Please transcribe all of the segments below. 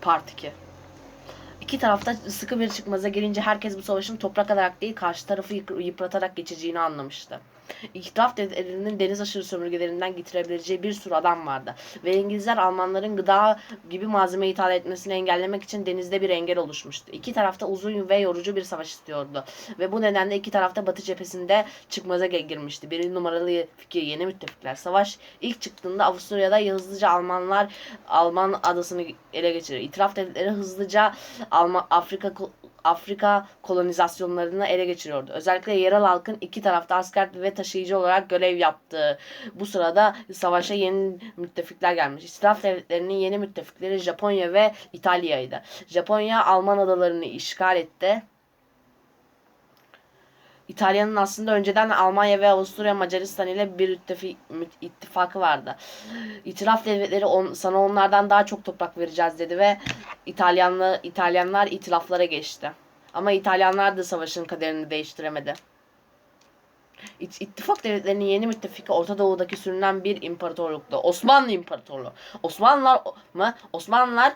Part 2 İki tarafta sıkı bir çıkmaza gelince herkes bu savaşın toprak alarak değil karşı tarafı yıpratarak geçeceğini anlamıştı. İtiraf devletlerinin deniz aşırı sömürgelerinden getirebileceği bir sürü adam vardı. Ve İngilizler Almanların gıda gibi malzeme ithal etmesini engellemek için denizde bir engel oluşmuştu. İki tarafta uzun ve yorucu bir savaş istiyordu. Ve bu nedenle iki tarafta batı cephesinde çıkmaza girmişti. Bir numaralı fikir yeni müttefikler. Savaş ilk çıktığında Avusturya'da hızlıca Almanlar Alman adasını ele geçirir. İtiraf devletleri hızlıca Alman Afrika Afrika kolonizasyonlarını ele geçiriyordu. Özellikle yerel halkın iki tarafta asker ve taşıyıcı olarak görev yaptığı bu sırada savaşa yeni müttefikler gelmiş. İstilaf devletlerinin yeni müttefikleri Japonya ve İtalya'ydı. Japonya Alman adalarını işgal etti. İtalya'nın aslında önceden Almanya ve Avusturya Macaristan ile bir ittifakı vardı. İtiraf devletleri on, sana onlardan daha çok toprak vereceğiz dedi ve İtalyanlı İtalyanlar itilaflara geçti. Ama İtalyanlar da savaşın kaderini değiştiremedi. İt- İttifak devletlerinin yeni müttefiki Orta Doğu'daki sürünen bir imparatorluktu. Osmanlı İmparatorluğu. Osmanlılar mı? Osmanlılar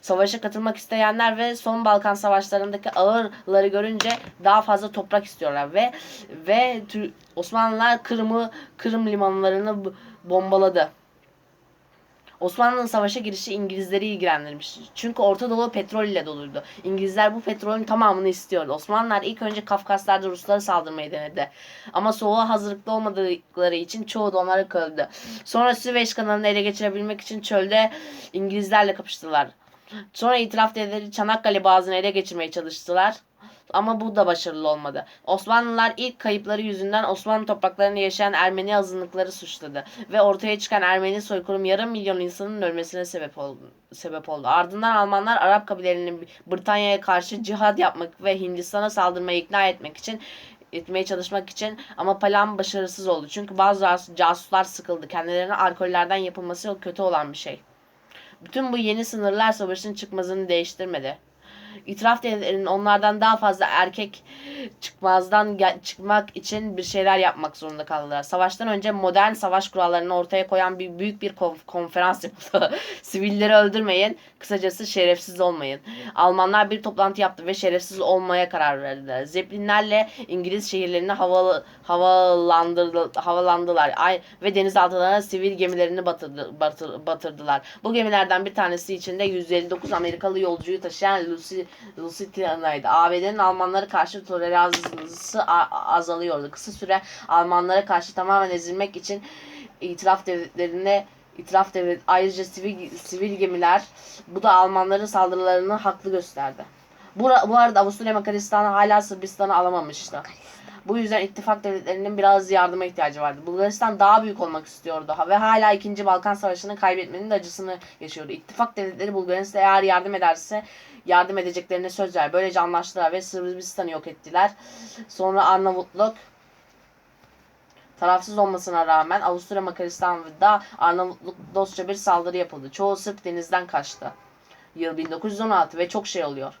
savaşa katılmak isteyenler ve son Balkan savaşlarındaki ağırları görünce daha fazla toprak istiyorlar ve ve Osmanlılar Kırım'ı Kırım limanlarını bombaladı. Osmanlı'nın savaşa girişi İngilizleri ilgilendirmiş. Çünkü Orta Doğu petrol ile doluydu. İngilizler bu petrolün tamamını istiyordu. Osmanlılar ilk önce Kafkaslar'da Ruslara saldırmayı denedi. Ama soğuğa hazırlıklı olmadıkları için çoğu da onlara öldü. Sonra Süveyş kanalını ele geçirebilmek için çölde İngilizlerle kapıştılar. Sonra itiraf devletleri Çanakkale Boğazı'nı ele geçirmeye çalıştılar. Ama bu da başarılı olmadı. Osmanlılar ilk kayıpları yüzünden Osmanlı topraklarında yaşayan Ermeni azınlıkları suçladı ve ortaya çıkan Ermeni soykırım yarım milyon insanın ölmesine sebep oldu. Sebep oldu. Ardından Almanlar Arap kabilelerini Britanya'ya karşı cihad yapmak ve Hindistan'a saldırmaya ikna etmek için etmeye çalışmak için ama plan başarısız oldu. Çünkü bazı cas- casuslar sıkıldı. Kendilerine alkollerden yapılması kötü olan bir şey. Bütün bu yeni sınırlar savaşın çıkmazını değiştirmedi. İtiraf devletlerinin onlardan daha fazla erkek çıkmazdan çıkmak için bir şeyler yapmak zorunda kaldılar. Savaştan önce modern savaş kurallarını ortaya koyan bir büyük bir konf- konferans yapıldı. Sivilleri öldürmeyin, kısacası şerefsiz olmayın. Almanlar bir toplantı yaptı ve şerefsiz olmaya karar verdiler. Zeppelinlerle İngiliz şehirlerini havalı, havalandırdı, havalandılar Ay, ve denizaltılarına sivil gemilerini batırdı, batır- batırdılar. Bu gemilerden bir tanesi içinde 159 Amerikalı yolcuyu taşıyan Lucy, Lusitiana'ydı. ABD'nin Almanlara karşı toleransı azalıyordu. Kısa süre Almanlara karşı tamamen ezilmek için itiraf devletlerine itiraf devlet ayrıca sivil, sivil gemiler bu da Almanların saldırılarını haklı gösterdi. Bu, bu arada Avusturya Macaristan hala Sırbistan'ı alamamıştı. Bu yüzden ittifak devletlerinin biraz yardıma ihtiyacı vardı. Bulgaristan daha büyük olmak istiyordu ve hala 2. Balkan Savaşı'nı kaybetmenin de acısını yaşıyordu. İttifak devletleri Bulgaristan'a eğer yardım ederse yardım edeceklerine söz ver. Böylece anlaştılar ve Sırbistan'ı yok ettiler. Sonra Arnavutluk tarafsız olmasına rağmen Avusturya Macaristan'da Arnavutluk dostça bir saldırı yapıldı. Çoğu Sırp denizden kaçtı. Yıl 1916 ve çok şey oluyor.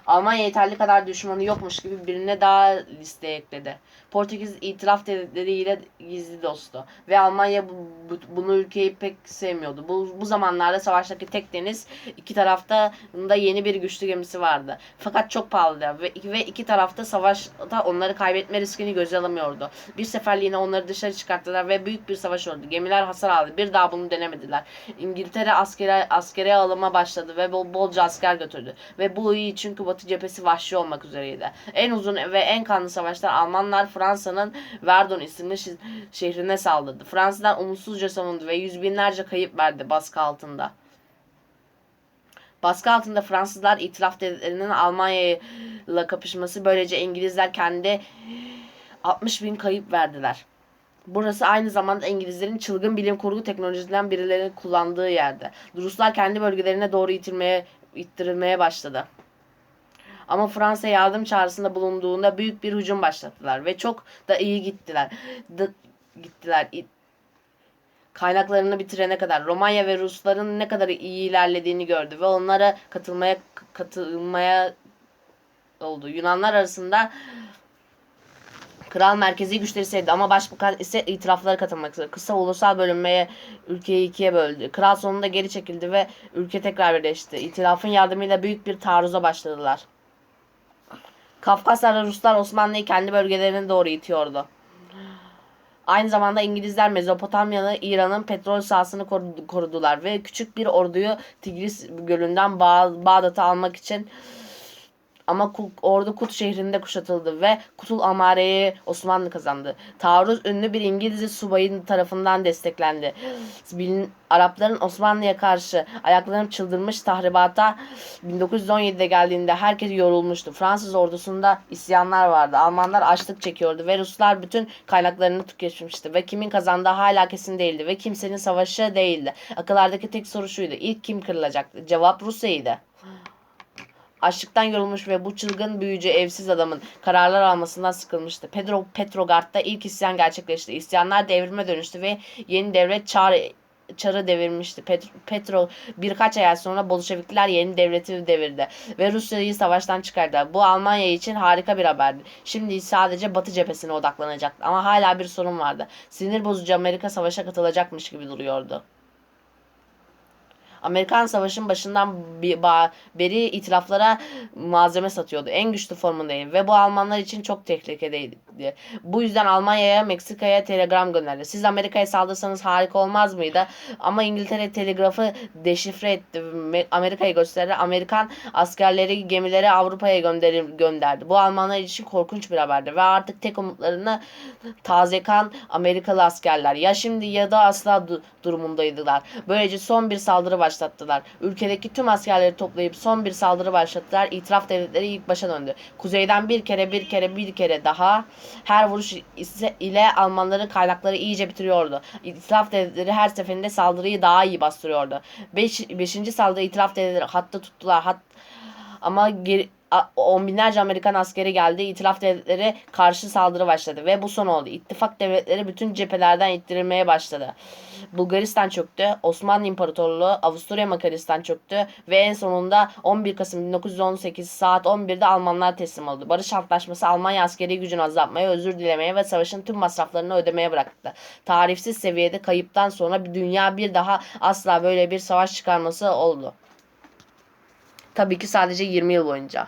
Almanya yeterli kadar düşmanı yokmuş gibi birine daha listeye ekledi. Portekiz itiraf devletleriyle gizli dostu. Ve Almanya bu, bu- bunu ülkeyi pek sevmiyordu. Bu, bu zamanlarda savaştaki tek deniz iki tarafta da yeni bir güçlü gemisi vardı. Fakat çok pahalıydı ve, ve iki tarafta savaşta onları kaybetme riskini göze alamıyordu. Bir seferliğine onları dışarı çıkarttılar ve büyük bir savaş oldu. Gemiler hasar aldı. Bir daha bunu denemediler. İngiltere askere, askere alıma başladı ve bol, bolca asker götürdü. Ve bu iyi çünkü Batı cephesi vahşi olmak üzereydi. En uzun ve en kanlı savaşta Almanlar Fransa'nın Verdun isimli şehrine saldırdı. Fransızlar umutsuzca savundu ve yüz binlerce kayıp verdi baskı altında. Baskı altında Fransızlar itilaf devletlerinin Almanya ile kapışması böylece İngilizler kendi 60 bin kayıp verdiler. Burası aynı zamanda İngilizlerin çılgın bilim kurgu teknolojisinden birilerinin kullandığı yerde. Ruslar kendi bölgelerine doğru itilmeye, ittirilmeye başladı. Ama Fransa yardım çağrısında bulunduğunda büyük bir hücum başlattılar ve çok da iyi gittiler. Da- gittiler. İ- Kaynaklarını bitirene kadar Romanya ve Rusların ne kadar iyi ilerlediğini gördü ve onlara katılmaya katılmaya oldu. Yunanlar arasında Kral merkezi güçleri sevdi ama başbakan ise itiraflara katılmak istedi. Kısa ulusal bölünmeye ülkeyi ikiye böldü. Kral sonunda geri çekildi ve ülke tekrar birleşti. İtilafın yardımıyla büyük bir taarruza başladılar. Kafkaslar'da Ruslar Osmanlı'yı kendi bölgelerine doğru itiyordu. Aynı zamanda İngilizler Mezopotamya'nın İran'ın petrol sahasını koru- korudular ve küçük bir orduyu Tigris Gölü'nden Bağ- Bağdat'a almak için ama ordu Kut şehrinde kuşatıldı ve Kutul Amare'yi Osmanlı kazandı. Taarruz ünlü bir İngiliz subayın tarafından desteklendi. Bilin- Arapların Osmanlı'ya karşı ayaklarım çıldırmış tahribata 1917'de geldiğinde herkes yorulmuştu. Fransız ordusunda isyanlar vardı. Almanlar açlık çekiyordu ve Ruslar bütün kaynaklarını tüketmişti ve kimin kazandığı hala kesin değildi ve kimsenin savaşı değildi. Akıllardaki tek soru şuydu. İlk kim kırılacaktı? Cevap Rusya'ydı. Açlıktan yorulmuş ve bu çılgın büyücü evsiz adamın kararlar almasından sıkılmıştı. Pedro Petrograd'da ilk isyan gerçekleşti. İsyanlar devrime dönüştü ve yeni devlet Çar Çar'ı devirmişti. Pet- Petro birkaç ay sonra Bolşevikler yeni devleti devirdi ve Rusya'yı savaştan çıkardı. Bu Almanya için harika bir haberdi. Şimdi sadece Batı cephesine odaklanacaktı ama hala bir sorun vardı. Sinir bozucu Amerika savaşa katılacakmış gibi duruyordu. Amerikan savaşın başından beri itiraflara malzeme satıyordu. En güçlü formundaydı ve bu Almanlar için çok tehlikedeydi. Bu yüzden Almanya'ya, Meksika'ya telegram gönderdi. Siz Amerika'ya saldırsanız harika olmaz mıydı? Ama İngiltere telegrafı deşifre etti. Me- Amerika'ya gösterdi. Amerikan askerleri gemileri Avrupa'ya gönderdi. Bu Almanlar için korkunç bir haberdi ve artık tek umutlarını taze kan Amerikalı askerler ya şimdi ya da asla du- durumundaydılar. Böylece son bir saldırı başlattılar. Ülkedeki tüm askerleri toplayıp son bir saldırı başlattılar. İtiraf devletleri ilk başa döndü. Kuzeyden bir kere bir kere bir kere daha her vuruş ile Almanların kaynakları iyice bitiriyordu. İtiraf devletleri her seferinde saldırıyı daha iyi bastırıyordu. Beş, beşinci saldırı itiraf devletleri hatta tuttular. Hat, ama geri, on binlerce Amerikan askeri geldi. İtilaf devletleri karşı saldırı başladı ve bu son oldu. İttifak devletleri bütün cephelerden ittirilmeye başladı. Bulgaristan çöktü, Osmanlı İmparatorluğu, Avusturya Macaristan çöktü ve en sonunda 11 Kasım 1918 saat 11'de Almanlar teslim oldu. Barış Antlaşması Almanya askeri gücünü azaltmaya, özür dilemeye ve savaşın tüm masraflarını ödemeye bıraktı. Tarifsiz seviyede kayıptan sonra bir dünya bir daha asla böyle bir savaş çıkarması oldu. Tabii ki sadece 20 yıl boyunca.